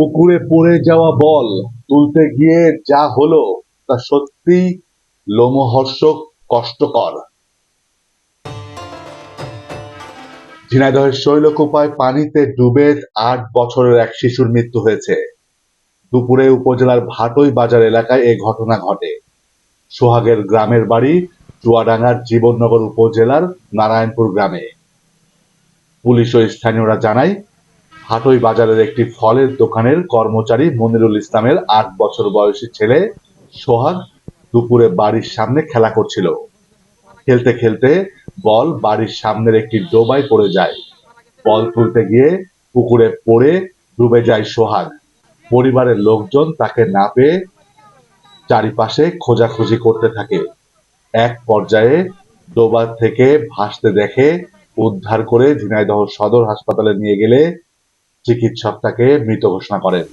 পুকুরে পড়ে যাওয়া বল তুলতে গিয়ে যা হলো তা সত্যি লোমহর্ষক, কষ্টকর। ঝিনাইদহের শৈলকুপায় পানিতে ডুবে আট বছরের এক শিশুর মৃত্যু হয়েছে। দুপুরে উপজেলার ভাটই বাজার এলাকায় এ ঘটনা ঘটে। সোহাগের গ্রামের বাড়ি চুয়াডাঙ্গার জীবননগর উপজেলার নারায়ণপুর গ্রামে। পুলিশ ও স্থানীয়রা জানায় হাটই বাজারের একটি ফলের দোকানের কর্মচারী মনিরুল ইসলামের আট বছর বয়সী ছেলে সোহাগ দুপুরে বাড়ির সামনে খেলা করছিল। খেলতে খেলতে বল বাড়ির সামনের একটি ডোবায় পড়ে যায়। বল তুলতে গিয়ে পুকুরে পড়ে ডুবে যায় সোহাগ। পরিবারের লোকজন তাকে না পেয়ে চারিপাশে খোঁজাখুঁজি করতে থাকে। এক পর্যায়ে ডোবা থেকে ভাসতে দেখে উদ্ধার করে ঝিনাইদহ সদর হাসপাতালে নিয়ে গেলে চিকিৎসক তাকে মৃত ঘোষণা করেন।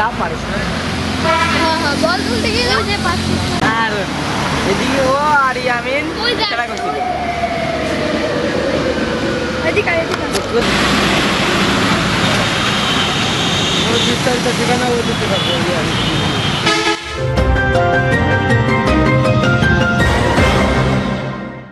লাভ পারিস না। হ্যাঁ হ্যাঁ বল তুলতে গিয়ে যে পাশে আর এদিকে ও আর ইয়ামিন খেলা করছিল। এদিকে এদিকে तरीका ठिकाना वो तो ठिकाना